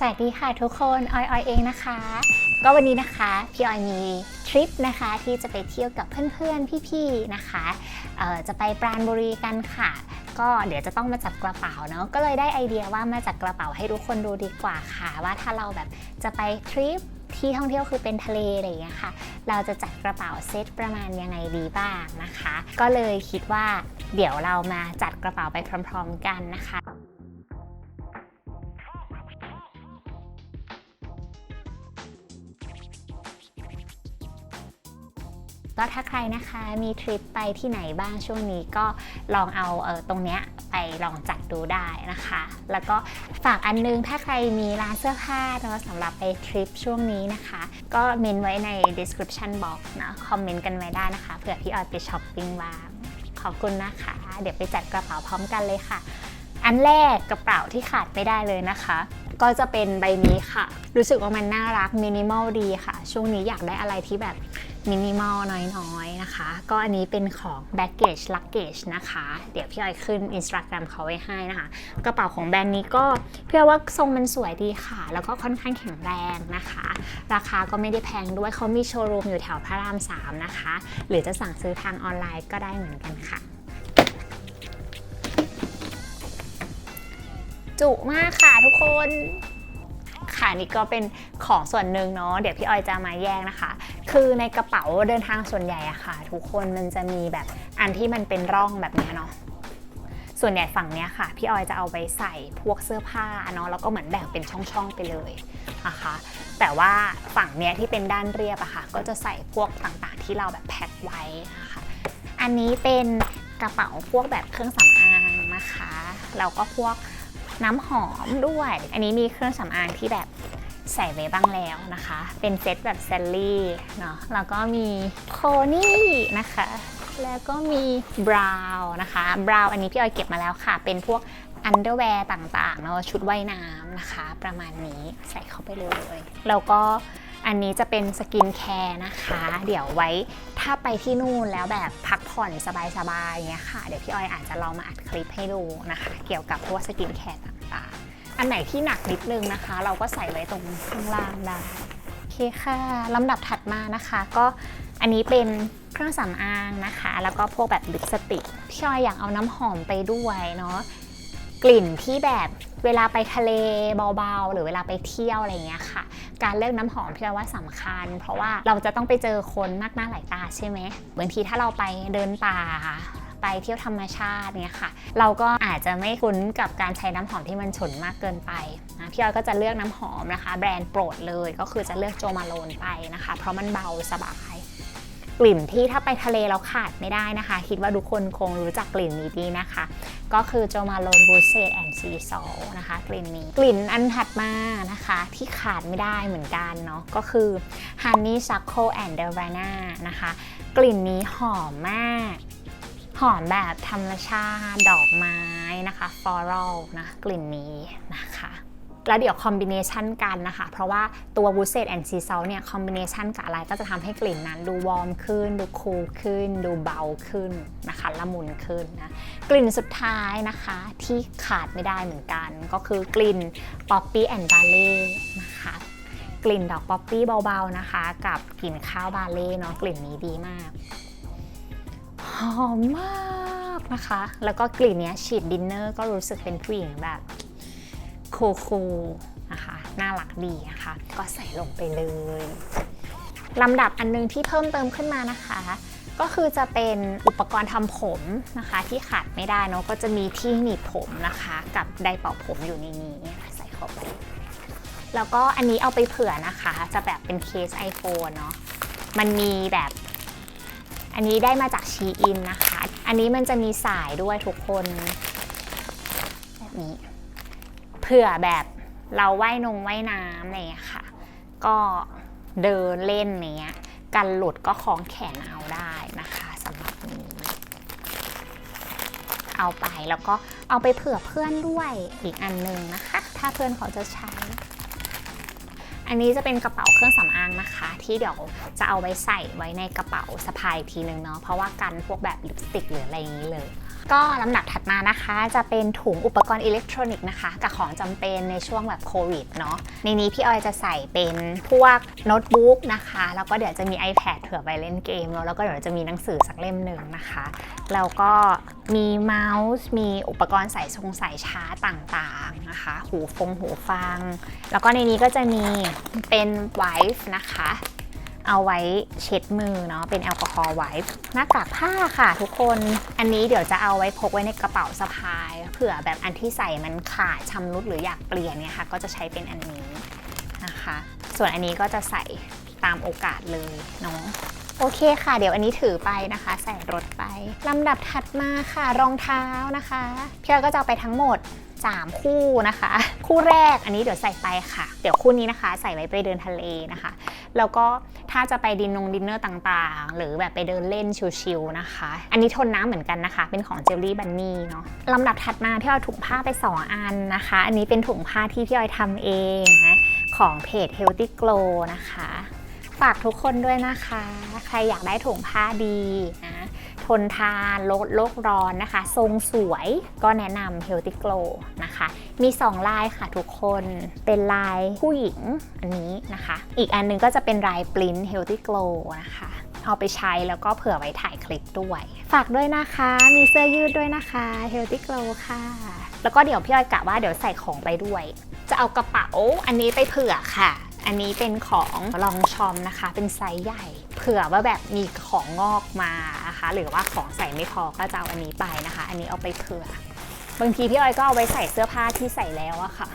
สวัสดีค่ะทุกคน ออยออยเองนะคะ ก็วันนี้นะคะพี่ออยมีทริปนะคะที่จะไปเที่ยวกับเพื่อนๆ พี่ๆ นะคะจะไปปราณบุรีกันค่ะ ก็เดี๋ยวจะต้องมาจัดกระเป๋าเนาะ ก็เลยได้ไอเดียว่ามาจัดกระเป๋าให้ทุกคนดูดีกว่าค่ะ ว่าถ้าเราแบบจะไปทริปที่ท่องเที่ยวคือเป็นทะเลอะไรอย่างเงี้ยค่ะ เราจะจัดกระเป๋าเซตประมาณยังไงดีบ้างนะคะ ก็เลยคิดว่าเดี๋ยวเรามาจัดกระเป๋าไปพร้อม ๆ กันนะคะ ก็ถ้าใครนะคะมีทริปไปที่ไหนบ้างช่วงนี้ก็ลองเอาเออตรงเนี้ยไปลองจัดดูได้นะคะ แล้วก็ฝากอันนึงถ้าใครมีร้านเสื้อผ้าเนาะสำหรับไปทริปช่วงนี้นะคะ ก็เมนไว้ใน description box นะคอมเมนต์กันไว้ได้นะคะเผื่อพี่ออยไปช้อปปิ้งบ้างขอบคุณนะคะ เดี๋ยวไปจัดกระเป๋าพร้อมกันเลยค่ะ อันแรกกระเป๋าที่ขาดไม่ได้เลยนะคะ ก็จะเป็นใบนี้ค่ะ รู้สึกว่ามันน่ารักมินิมอลดีค่ะ ช่วงนี้อยากได้อะไรที่แบบ มินิมอลน้อยๆนะคะ ก็อันนี้เป็นของ baggage luggage นะคะ เดี๋ยวพี่ออยขึ้น Instagram เขาไว้ให้นะคะ กระเป๋าของแบรนด์นี้ก็เพื่อว่าทรงมันสวยดีค่ะ แล้วก็ค่อนข้างแข็งแรงนะคะ ราคาก็ไม่ได้แพงด้วยเขามีโชว์รูมอยู่แถวพระราม 3 นะคะ หรือจะสั่งซื้อทางออนไลน์ก็ได้เหมือนกันค่ะจุมากค่ะทุกคน ค่ะนี่ก็เป็นของส่วนหนึ่งเนาะเดี๋ยวพี่ออยจะมาแยกนะคะ คือในกระเป๋าเดินทางส่วนใหญ่อะค่ะ ทุกคนมันจะมีแบบอันที่มันเป็นร่องแบบนี้เนาะส่วนใหญ่ฝั่งเนี้ยค่ะ พี่ออยจะเอาไว้ใส่พวกเสื้อผ้าเนาะแล้วก็เหมือนแบ่งเป็นช่องๆไปเลยนะคะแต่ว่าฝั่งเนี้ยที่เป็นด้านเรียบอะค่ะ ก็จะใส่พวกต่างๆที่เราแบบแพ็คไว้นะคะอันนี้เป็นกระเป๋าพวกแบบเครื่องสำอางนะคะแล้วก็พวกน้ำหอมด้วย อันนี้มีเครื่องสำอางที่แบบ ใส่ไว้บ้างแล้วนะคะ เป็นเซตแบบแซลลี่เนาะแล้วก็มีโคนี่นะคะ แล้วก็มีบราวน์นะคะบราวน์อันนี้พี่ออยเก็บมาแล้วค่ะ เป็นพวกอันเดอร์แวร์ต่างๆเนาะชุดว่ายน้ำนะคะ ประมาณนี้ใส่เข้าไปเลย แล้วก็อันนี้จะเป็นสกินแคร์นะคะ เดี๋ยวไว้ถ้าไปที่นู่นแล้วแบบพักผ่อนสบายๆอย่างเงี้ยค่ะ เดี๋ยวพี่ออยอาจจะลองมาอัดคลิปให้ดูนะคะ เกี่ยวกับพวกสกินแคร์ต่างๆ อันไหนที่หนักนิดนึงนะคะ เราก็ใส่ไว้ตรงข้างล่างได้โอเคค่ะลำดับถัดมานะคะ ก็อันนี้เป็นเครื่องสำอางนะคะ แล้วก็พวกแบบลิปสติกพี่ออยอยากเอาน้ำหอมไปด้วยเนาะกลิ่นที่แบบเวลาไปทะเลเบาๆ หรือเวลาไปเที่ยวอะไรเงี้ยค่ะ การเลือกน้ำหอมพี่ว่าสำคัญ เพราะว่าเราจะต้องไปเจอคนมากหน้าหลายตาใช่ไหมบางทีถ้าเราไปเดินป่า ไปเที่ยวธรรมชาติเนี่ยค่ะ เราก็อาจจะไม่คุ้นกับการใช้น้ำหอมที่มันฉุนมากเกินไปนะพี่ออยก็จะเลือกน้ำหอมนะคะ แบรนด์โปรดเลยก็คือจะเลือกโจมาโลนไปนะคะ เพราะมันเบาสบายกลิ่นที่ถ้าไปทะเลเราขาดไม่ได้นะคะ คิดว่าทุกคนคงรู้จักกลิ่นนี้ดีนะคะ ก็คือโจมาโลนบูเซตแอนด์ซีซอลนะคะ กลิ่นนี้กลิ่นอันถัดมานะคะ ที่ขาดไม่ได้เหมือนกันเนาะก็คือ Honey s u c k l e and d e v a n a นะคะ กลิ่นนี้หอมมาก หอมแบบธรรมชาติดอกไม้นะคะ floral นะกลิ่นนี้นะคะแล้วเดี๋ยวคอมบิเนชันกันนะคะ เพราะว่าตัว w o o d s e t and Sea Salt เนี่ยคอมบิเนชันกับอะไรก็จะทำให้กลิ่นนั้นดูวอร์มขึ้น ดูคูลขึ้น ดูเบาขึ้นนะคะละมุนขึ้นนะกลิ่นสุดท้ายนะคะที่ขาดไม่ได้เหมือนกัน ก็คือกลิ่น Poppy and Ballet นะคะกลิ่นดอกป๊อปปี้เบาๆนะคะ กับกลิ่นข้าวบาเล่เนาะกลิ่นนี้ดีมาก หอมมากนะคะ แล้วก็กลิ่นเนี้ยฉีดดินเนอร์ก็รู้สึกเป็นผู้หญิงแบบคูลๆนะคะน่ารักดีนะคะ ก็ใส่ลงไปเลยลำดับอันนึงที่เพิ่มเติมขึ้นมานะคะ ก็คือจะเป็นอุปกรณ์ทำผมนะคะ ที่ขาดไม่ได้เนาะก็จะมีที่หนีบผมนะคะ กับไดร์เป่าผมอยู่ในนี้ใส่เข้าไปแล้วก็อันนี้เอาไปเผื่อนะคะ จะแบบเป็นเคส iPhone เนาะมันมีแบบ อันนี้ได้มาจากชีอินนะคะ อันนี้มันจะมีสายด้วยทุกคนแบบนี้เผื่อแบบเราว่ายนงว่ายน้ำอะไรอย่างเงี้ยค่ะ ก็เดินเล่นเงี้ยกันหลุดก็คล้องแขนเอาได้นะคะสำหรับนี้ เอาไปแล้วก็เอาไปเผื่อเพื่อนด้วยอีกอันหนึ่งนะคะ ถ้าเพื่อนเขาจะใช้ อันนี้จะเป็นกระเป๋าเครื่องสำอางนะคะ ที่เดี๋ยวจะเอาไว้ใส่ไว้ในกระเป๋าสะพายอีกทีนึงเนาะเพราะว่ากันพวกแบบลิปสติกหรืออะไรอย่างนี้เลย ก็ลำดับถัดมานะคะ จะเป็นถุงอุปกรณ์อิเล็กทรอนิกส์นะคะ กับของจำเป็นในช่วงแบบโควิดเนาะในนี้พี่ออยจะใส่เป็นพวกโน้ตบุ๊กนะคะ แล้วก็เดี๋ยวจะมี iPad เผื่อไปเล่นเกมเนาะแล้วก็เดี๋ยวจะมีหนังสือสักเล่มหนึ่งนะคะ แล้วก็ มีเมาส์ มีอุปกรณ์ใส่ทรงใส่ชาร์จต่างๆนะคะ หูฟงหูฟัง แล้วก็ในนี้ก็จะมีเป็นไวฟ์นะคะ เอาไว้เช็ดมือเนาะ เป็นแอลกอฮอล์ไวฟ์หน้ากากผ้าค่ะทุกคน อันนี้เดี๋ยวจะเอาไว้พกไว้ในกระเป๋าสะพาย เผื่อแบบอันที่ใส่มันขาดชำรุดหรืออยากเปลี่ยนเนี่ยค่ะ ก็จะใช้เป็นอันนี้นะคะ ส่วนอันนี้ก็จะใส่ตามโอกาสเลยเนาะ โอเคค่ะ เดี๋ยวอันนี้ถือไปนะคะ ใส่รถไปลำดับถัดมาค่ะรองเท้านะคะพี่ออยก็จะเอาไปทั้งหมด 3 คู่นะคะ คู่แรกอันนี้เดี๋ยวใส่ไปค่ะ เดี๋ยวคู่นี้นะคะ ใส่ไว้ไปเดินทะเลนะคะ แล้วก็ถ้าจะไปดินนงดินเนอร์ต่างๆ หรือแบบไปเดินเล่นชิลๆนะคะ อันนี้ทนน้ำเหมือนกันนะคะ เป็นของเจลลี่บันนี่เนาะลำดับถัดมาพี่ออยถุงผ้าไป 2 อันนะคะ อันนี้เป็นถุงผ้าที่พี่ออยทำเองนะของเพจ Healthy Glow นะคะ ฝากทุกคนด้วยนะคะ ใครอยากได้ถุงผ้าดีนะทนทานลดโลกร้อนนะคะ ทรงสวยก็แนะนำ Healthy Glow นะคะ มี 2 ลายค่ะทุกคนเป็นลายผู้หญิงอันนี้นะคะ อีกอันหนึงก็จะเป็นลายปริ้น Healthy Glow นะคะ เอาไปใช้แล้วก็เผื่อไว้ถ่ายคลิปด้วย ฝากด้วยนะคะ มีเสื้อยืดด้วยนะคะ Healthy Glow ค่ะ แล้วก็เดี๋ยวพี่อ้อยกะว่าเดี๋ยวใส่ของไปด้วย จะเอากระเป๋าอันนี้ไปเผื่อค่ะ อันนี้เป็นของลองชอมนะคะ เป็นไซส์ใหญ่ เผื่อว่าแบบมีของงอกมานะคะ หรือว่าของใส่ไม่พอก็จะเอาอันนี้ไปนะคะ อันนี้เอาไปเผื่อบางทีพี่ออยก็เอาไว้ใส่เสื้อผ้าที่ใส่แล้วอะค่ะ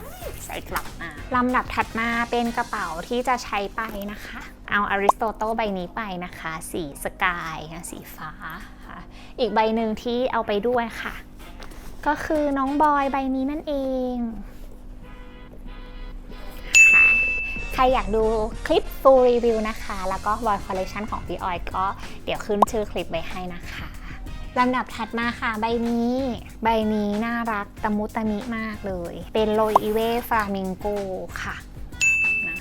ใส่กลับมาลำดับถัดมาเป็นกระเป๋าที่จะใช้ไปนะคะ เอาอริสโตโตใบนี้ไปนะคะ สีสกายนะสีฟ้าค่ะ อีกใบหนึ่งที่เอาไปด้วยค่ะ ก็คือน้องบอยใบนี้นั่นเอง ใครอยากดูคลิป full review นะคะ แล้วก็ Boy Collection ของพี่ออยก็เดี๋ยวขึ้นชื่อคลิปไว้ให้นะคะลำดับถัดมาค่ะ ใบนี้ ใบนี้น่ารักตะมุตะมิมากเลย เป็นโรยอีเวฟลามิงโกค่ะนะ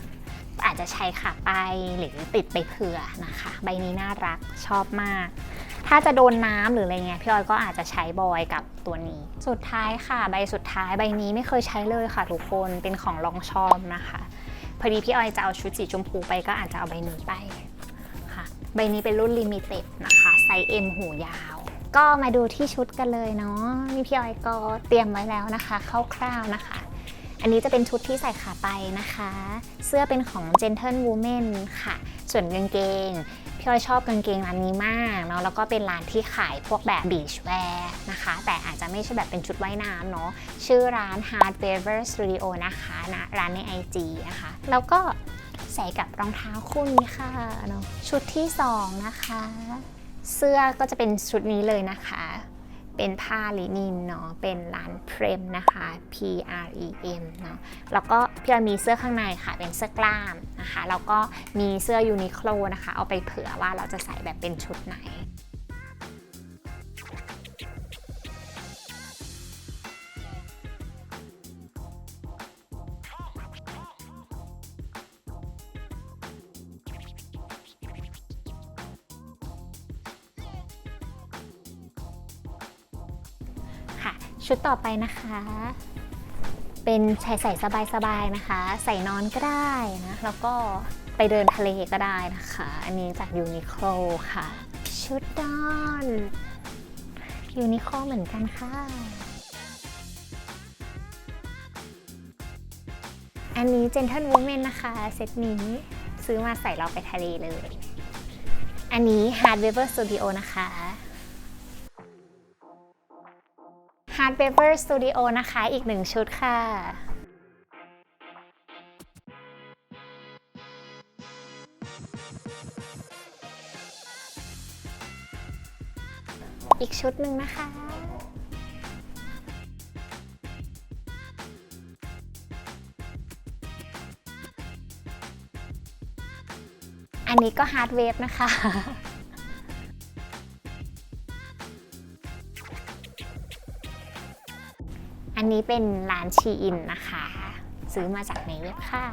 อาจจะใช้ขาไปหรือติดไปเผื่อนะคะ ใบนี้น่ารักชอบมาก ถ้าจะโดนน้ำหรืออะไรเงี้ยพี่ออยก็อาจจะใช้บอยกับตัวนี้ สุดท้ายค่ะ ใบสุดท้ายใบนี้ไม่เคยใช้เลยค่ะทุกคนเป็นของลองชอมนะคะ พอดีพี่ออยจะเอาชุดสีชมพูไปก็อาจจะเอาใบนี้ไปค่ะ ใบนี้เป็นรุ่นลิมิเต็ดนะคะไซส์ M หูยาว ก็มาดูที่ชุดกันเลยเนาะนี่พี่ออยก็เตรียมไว้แล้วนะคะคร่าวๆนะคะ อันนี้จะเป็นชุดที่ใส่ขาไปนะคะ เสื้อเป็นของ Gentle Woman ค่ะ ส่วนกางเกง พี่อ้อยชอบกางเกงร้านนี้มากเนาะแล้วก็เป็นร้านที่ขายพวกแบบ beach wear นะคะ แต่อาจจะไม่ใช่แบบเป็นชุดว่ายน้ำเนาะชื่อร้าน Hard Weaver Studio นะคะนะร้านใน IG นะคะ แล้วก็ใส่กับรองเท้าคู่นี้ค่ะเนาะชุดที่ 2 นะคะ เสื้อก็จะเป็นชุดนี้เลยนะคะ เป็นผ้าลินินเนาะเป็นร้านเพรมนะคะ P R E M เนาะแล้วก็พี่ออยมีเสื้อข้างในค่ะ เป็นเสื้อกล้ามนะคะ แล้วก็มีเสื้อยูนิโคลนะคะ เอาไปเผื่อว่าเราจะใส่แบบเป็นชุดไหน ชุดต่อไปนะคะ เป็นใช้ใส่สบายๆนะคะ ใส่นอนก็ได้นะ แล้วก็ไปเดินทะเลก็ได้นะคะ อันนี้จากยูนิโคลค่ะ ชุดนอนยูนิโคลเหมือนกันค่ะ อันนี้ Gentle Woman นะคะ เซตนี้ซื้อมาใส่เราไปทะเลเลย อันนี้ Hard Weaver Studio นะคะ Hard Paper Studio นะคะ อีกหนึ่งชุดค่ะอีกชุดหนึ่งนะคะ อันนี้ก็ Hard Wave นะคะ อันนี้เป็นร้านชีอินนะคะ ซื้อมาจากในเว็บค่ะ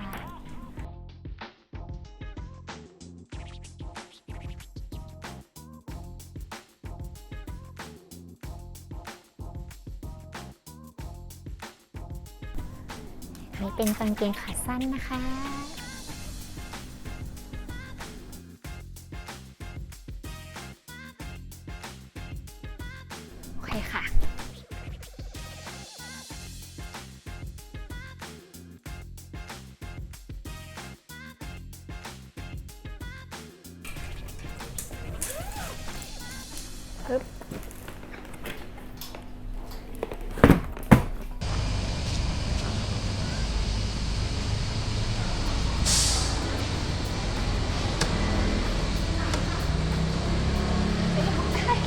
นี้เป็นกางเกงขาสั้นนะคะ โอเคค่ะ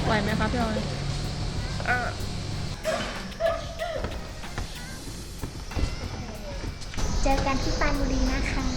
ไหวไหมคะพี่ออยเจอกันที่ปรานบุรีนะคะ